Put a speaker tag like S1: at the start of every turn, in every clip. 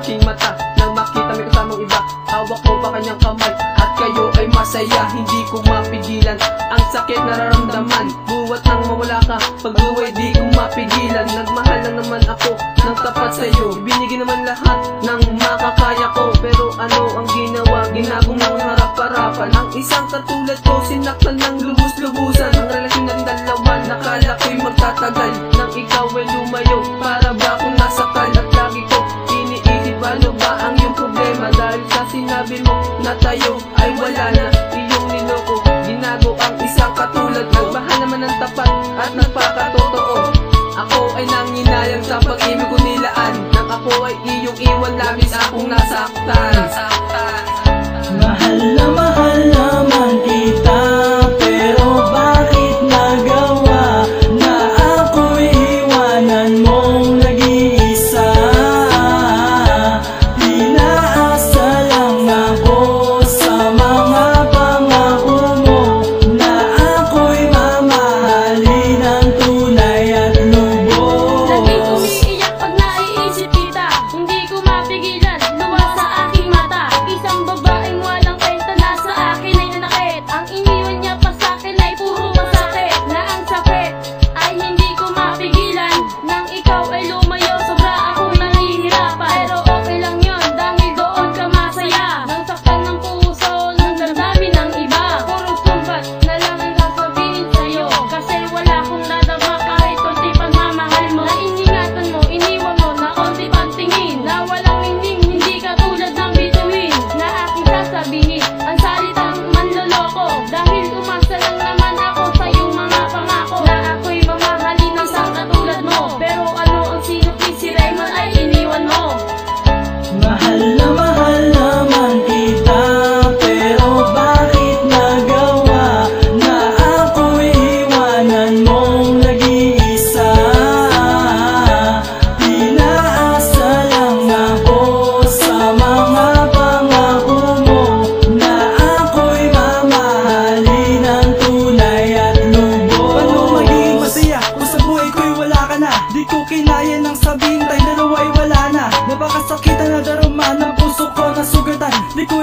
S1: aking mata Nang makita may kasamang iba. Hawak ko pa kanyang kamay? At kayo ay masaya. Hindi ko mapigilan Ang sakit nararamdaman. Buwat nang mawala ka Pag-uwi di ko mapigilan. Nagmahal na naman ako Nang tapat sa'yo. Ibinigay naman lahat Nang makakaya ko. Pero ano ang ginawa? Ginagumang harap-harapan Ang isang katulad ko Sinaktan ng lubos-lubusan. Ang relasyon ng dalawa Nakala ko'y magtatagal. Ano ba ang iyong problema? Dahil sa sinabi mo na tayo ay wala na Iyong niloko, ginago ang isang katulad ko Nagmahal naman ng tapat at nagpakatotoo Ako ay nanginayang sa pag-ibig ko nilaan. Nang ako ay iyong iwan, labis akong nasaktan.
S2: Mahal na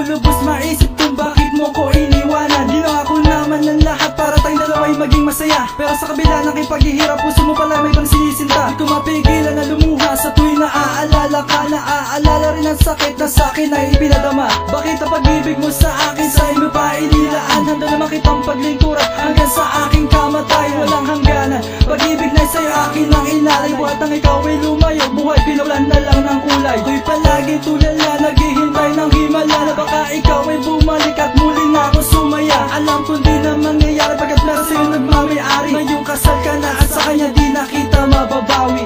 S3: ko
S2: lubos maisip kung bakit mo ko iniwanan Ginawa ko naman ng lahat para tayong dalawa'y maging masaya. Pero sa kabila ng iyong paghihirap puso mo pala may pang sinisinta Di ko mapigilan na lumuha sa tuwing naaalala ka. Naaalala rin ang sakit na sa akin ay ipinadama. Bakit ang pag-ibig mo sa akin sa iyo pa inilaan? Handa naman kitang paglingkuran hanggang sa aking kamatayan Walang hangganan. Pag-ibig na sa'yo akin ang inalay. Buhat ang ikaw ay lumayo. Buhay pinawalan na lang ng kulay. Ko'y palagi tulala kasal ka na at sa kanya di na kita mababawi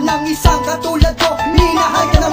S2: ng isang katulad ko. Minahal ka